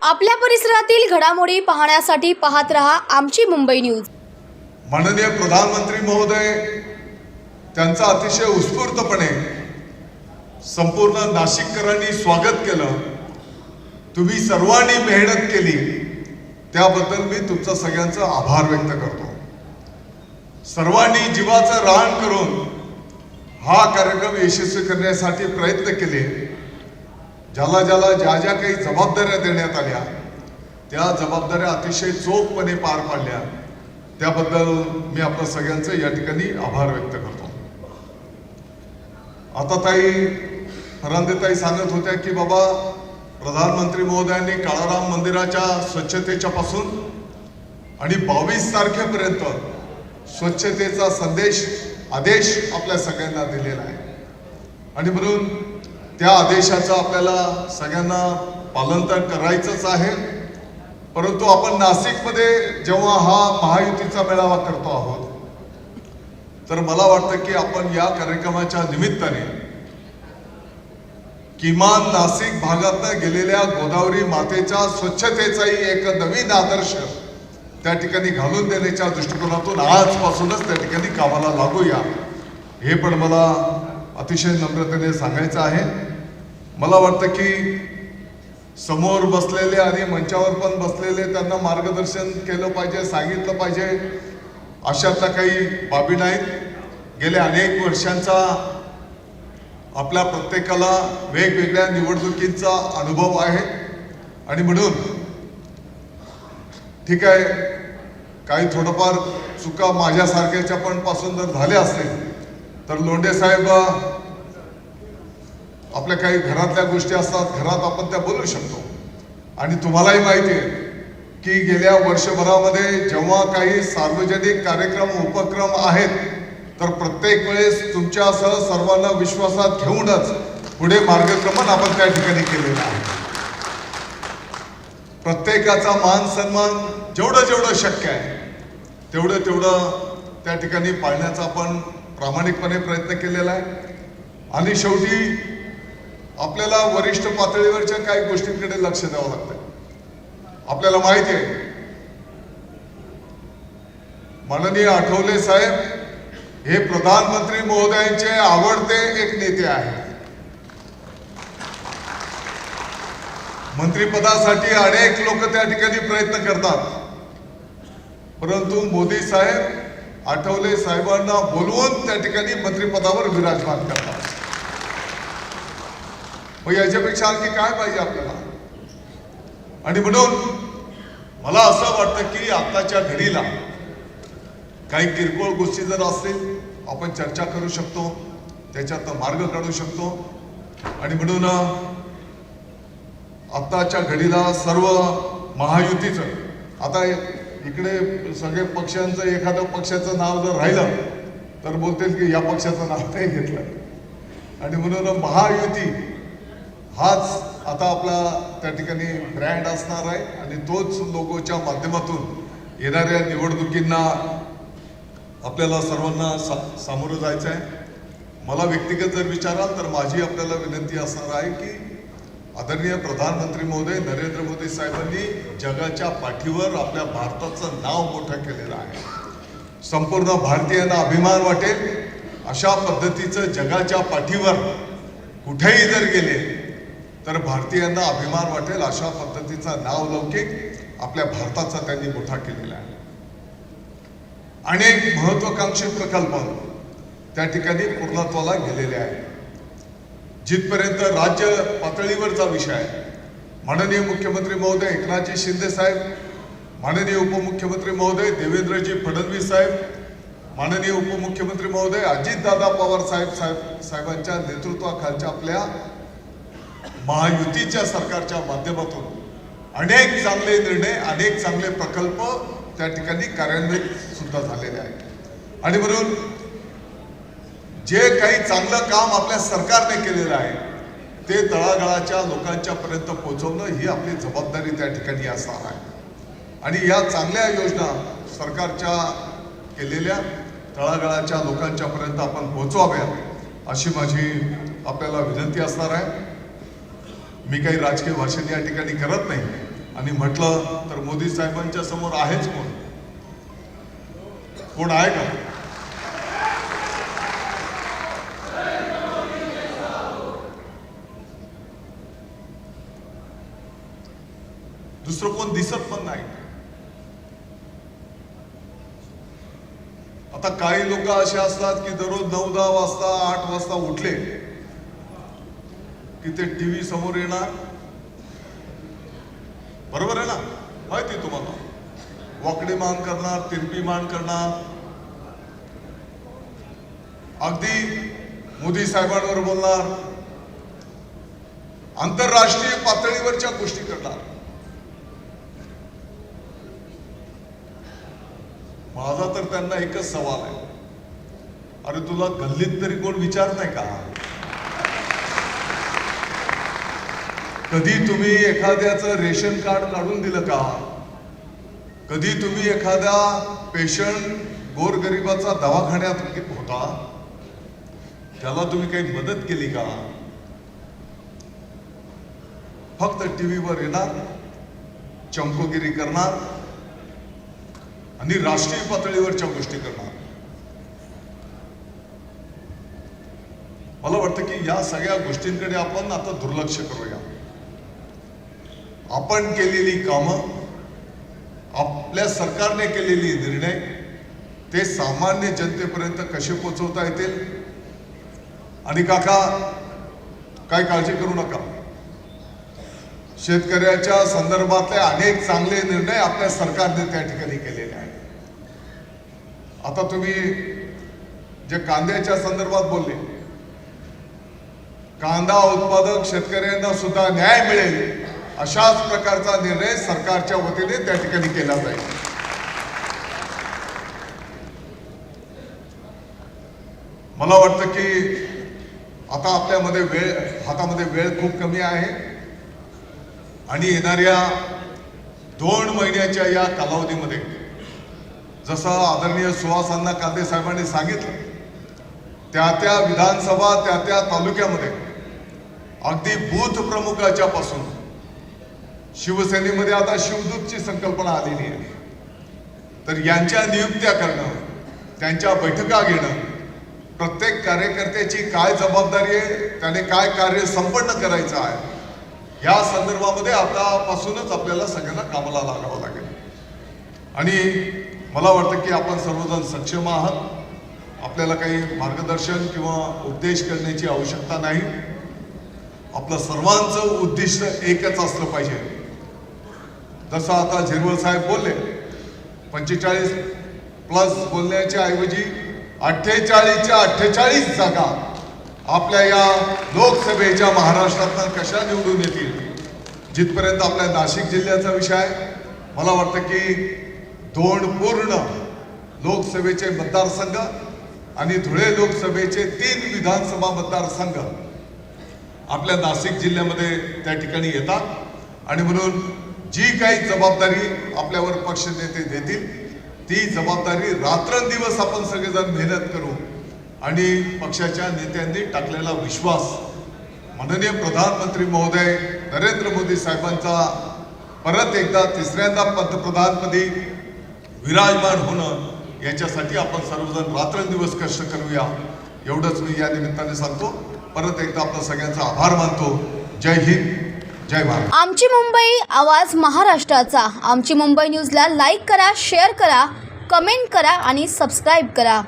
आपल्या परिसरातील घडामोडी पाहण्यासाठी पाहत रहा आमची मुंबई न्यूज. माननीय प्रधानमंत्री महोदय त्यांचा अतिशय उत्स्फूर्तपणे संपूर्ण नाशिककरांनी स्वागत केलं. तुम्ही सर्वांनी मेहनत केली. त्याबद्दल मी तुमचा सगळ्यांचा आभार व्यक्त करतो. सर्वांनी जीवाचं रान करून हा कार्यक्रम यशस्वी करण्यासाठी प्रयत्न केले. ज्याला ज्याला ज्या ज्या काही जबाबदाऱ्या देण्यात आल्या त्या जबाबदाऱ्या अतिशय चोखपणे पार पाडल्या. त्याबद्दल मी आपल्या सगळ्यांचे या ठिकाणी आभार व्यक्त करतो. आता ताई फरांदेताई सांगत होत्या की बाबा प्रधानमंत्री महोदयांनी काळाराम मंदिराच्या स्वच्छतेच्या पासून आणि बावीस तारखेपर्यंत स्वच्छतेचा संदेश आदेश आपल्या सगळ्यांना दिलेला आहे. आणि म्हणून त्या आदेशाचं आपल्याला सगळ्यांना पालन तर करायचंच आहे. परंतु आपण नाशिकमध्ये जेव्हा हा महायुतीचा मेळावा करतो आहोत तर मला वाटतं की आपण या कार्यक्रमाच्या निमित्ताने किमान नाशिक भागातनं गेलेल्या गोदावरी मातेच्या स्वच्छतेचाही एक नवीन आदर्श त्या ठिकाणी घालून देण्याच्या दृष्टिकोनातून आजपासूनच त्या ठिकाणी कामाला लागूया. हे पण मला अतिशय नम्रतेने सांगायचं आहे. मला वाटतं की समोर बसलेले आणि मंचावर पण बसलेले त्यांना मार्गदर्शन केलं पाहिजे सांगितलं पाहिजे. अशातल्या काही बाबी नाहीत. गेल्या अनेक वर्षांचा आपल्या प्रत्येकाला वेगवेगळ्या निवडणुकींचा अनुभव आहे. आणि म्हणून ठीक आहे. काही थोडंफार चुका माझ्यासारख्याच्या पण पासून जर झाल्या असतील तर लोंढे साहेब आपल्या काही घरातल्या गोष्टी असतात घरात आपण त्या बोलू शकतो. आणि तुम्हालाही माहिती आहे की गेल्या वर्षभरामध्ये जेव्हा काही सार्वजनिक कार्यक्रम उपक्रम आहेत तर प्रत्येक वेळेस तुमच्यासह सर्वांना विश्वासात घेऊनच पुढे मार्गक्रमण आपण त्या ठिकाणी केलेलं आहे. प्रत्येकाचा मान सन्मान जेवढं जेवढं शक्य आहे तेवढं तेवढं त्या ठिकाणी पाळण्याचा आपण प्रामाणिकपणे प्रयत्न केलेला आहे. आणि शेवटी आपल्याला वरिष्ठ पातळीवरच्या काही गोष्टींकडे लक्ष द्यावं लागतं. आपल्याला माहिती आहे माननीय आठवले साहेब हे प्रधानमंत्री महोदयांचे आवडते एक नेते आहेत. मंत्रिपदासाठी अनेक लोक त्या ठिकाणी प्रयत्न करतात. परंतु मोदी साहेब आठवले साहेबांना बोलवून त्या ठिकाणी मंत्रिपदावर विराजमान करतात. मग याच्यापेक्षा आणखी काय पाहिजे आपल्याला? आणि म्हणून मला असं वाटतं की आताच्या घडीला काही किरकोळ गोष्टी जर असतील आपण चर्चा करू शकतो त्याच्यात मार्ग काढू शकतो. आणि म्हणून आत्ताच्या घडीला सर्व महायुतीचं. आता इकडे सगळे पक्षांचं एखाद्या पक्षाचं नाव जर राहिलं तर बोलतील की या पक्षाचं नाव नाही घेतलं. आणि म्हणून महायुती हाच आता आपला त्या ठिकाणी ब्रँड असणार आहे आणि तोच लोगोच्या माध्यमातून येणाऱ्या निवडणुकींना आपल्याला सर्वांना सा सामोरं जायचं आहे मला व्यक्तिगत जर विचाराल तर माझी आपल्याला विनंती असणार आहे की आदरणीय प्रधानमंत्री महोदय नरेंद्र मोदी साहेबांनी जगाच्या पाठीवर आपल्या भारताचं नाव मोठं केलेलं आहे. संपूर्ण भारतीयांना अभिमान वाटेल. अशा पद्धतीचं जगाच्या पाठीवर कुठेही जर गेले तर भारतीयांना अभिमान वाटेल. अशा पद्धतीचा नाव लौकिक आपल्या भारताचा त्यांनी मोठा केलेला आहे. अनेक महत्वाकांक्षी प्रकल्प त्या ठिकाणी पूर्णत्वाला गेलेले आहेत. जिथपर्यंत राज्य पातळीवरचा विषय आहे. माननीय मुख्यमंत्री महोदय एकनाथजी शिंदे साहेब माननीय उपमुख्यमंत्री महोदय देवेंद्रजी फडणवीस साहेब माननीय उपमुख्यमंत्री महोदय अजितदादा पवार साहेब साहेब साहेबांच्या नेतृत्वाखालच्या आपल्या महायुतीच्या सरकारच्या माध्यमातून अनेक चांगले निर्णय अनेक चांगले प्रकल्प त्या ठिकाणी कार्यान्वित सुद्धा झालेले आहेत. आणि म्हणून जे काही चांगलं काम आपल्या सरकारने केलेलं आहे ते तळागाळाच्या लोकांच्या पर्यंत पोहोचवणं ही आपली जबाबदारी त्या ठिकाणी असणार आहे. आणि या चांगल्या योजना सरकारच्या केलेल्या तळागाळाच्या लोकांच्या पर्यंत आपण पोहोचवाव्या अशी माझी आपल्याला विनंती असणार आहे. मी काही राजकीय भाषण या ठिकाणी करत नाही आणि म्हटलं तर मोदी साहेबांच्या समोर आहेच कोण? कोण आहे का? दुसरं कोण दिसत पण नाही. आता काही लोक असे असतात की दररोज नऊ दहा वाजता आठ वाजता उठले की ते टीव्ही समोर येणार. बरोबर आहे ना? माहिती तुम्हाला. वाकडी मान करणार तिरपी मान करणार. अगदी मोदी साहेबांवर बोलणार. आंतरराष्ट्रीय पातळीवरच्या गोष्टी करणार. माझा तर त्यांना एकच सवाल आहे. अरे तुला गल्लीत तरी कोण विचार नाही का? कधी तुम्ही एखाद्याचं रेशन कार्ड काढून दिलं का? कधी तुम्ही एखाद्या पेशंट गोरगरिबाचा दवाखान्यात होता? त्याला तुम्ही काही मदत केली का? फक्त टीव्हीवर येणार चमकोगिरी करणार आणि राष्ट्रीय पातळीवरच्या गोष्टी करणार. मला वाटतं की या सगळ्या गोष्टींकडे आपण आता दुर्लक्ष करूया. आपण केलेली कामं आपल्या सरकारने केलेली निर्णय ते सामान्य जनतेपर्यंत कसे पोहोचवता येतील? आणि काका काय काळजी करू नका. शेतकऱ्याच्या संदर्भातले अनेक चांगले निर्णय आपल्या सरकारने त्या ठिकाणी केले. आता तुम्ही जे कांद्याच्या संदर्भात बोलले कांदा उत्पादक शेतकऱ्यांना सुद्धा न्याय मिळेल अशाच प्रकारचा निर्णय सरकारच्या वतीने त्या ठिकाणी केला जाईल. मला वाटतं की आता आपल्यामध्ये वेळ हातामध्ये वेळ खूप कमी आहे आणि येणाऱ्या दोन महिन्याच्या या कालावधीमध्ये जसं आदरणीय सुहासांना कांदे साहेबांनी सांगितलं त्या त्या विधानसभा त्या त्या तालुक्यामध्ये अगदी बूथ प्रमुखाच्या पासून शिवसेनेमध्ये आता शिवदूतची संकल्पना आलेली आहे. तर यांच्या नियुक्त्या करणं त्यांच्या बैठका घेणं प्रत्येक कार्यकर्त्याची काय जबाबदारी आहे त्याने काय कार्य संपन्न करायचं आहे या संदर्भामध्ये आतापासूनच आपल्याला सगळ्यांना कामाला लागावं लागेल. आणि मला वाटतं की आपण सर्वजण सक्षम आहात. आपल्याला काही मार्गदर्शन किंवा उपदेश करण्याची आवश्यकता नाही. आपलं सर्वांचं उद्दिष्ट एकच असलं पाहिजे. जसं आता झिरवळ साहेब बोलले पंचेचाळीस प्लस बोलण्याच्या ऐवजी अठ्ठेचाळीसच्या अठ्ठेचाळीस जागा आपल्या या लोकसभेच्या महाराष्ट्रातनं कशा निवडून येतील? जिथपर्यंत आपल्या नाशिक जिल्ह्याचा विषय आहे मला वाटतं की दोन पूर्ण लोकसभेचे मतदारसंघ आणि धुळे लोकसभेचे तीन विधानसभा मतदारसंघ आपल्या नाशिक जिल्ह्यामध्ये त्या ठिकाणी येतात. आणि म्हणून जी काही जबाबदारी आपल्यावर पक्ष नेते देतील ती जबाबदारी रात्रंदिवस आपण सगळेजण मेहनत करू आणि पक्षाच्या नेत्यांनी टाकलेला विश्वास माननीय प्रधानमंत्री महोदय नरेंद्र मोदी साहेबांचा परत एकदा तिसऱ्यांदा पंतप्रधानपदी विराजमान होणं याच्यासाठी आपण सर्वजण रात्रंदिवस कष्ट करूया. एवढंच मी या निमित्ताने सांगतो. परत एकदा आपला सगळ्यांचा आभार मानतो. जय हिंद जय भारत. आमची मुंबई आवाज महाराष्ट्राचा. आमची मुंबई न्यूजला लाईक करा शेअर करा कमेंट करा आणि सबस्क्राईब करा.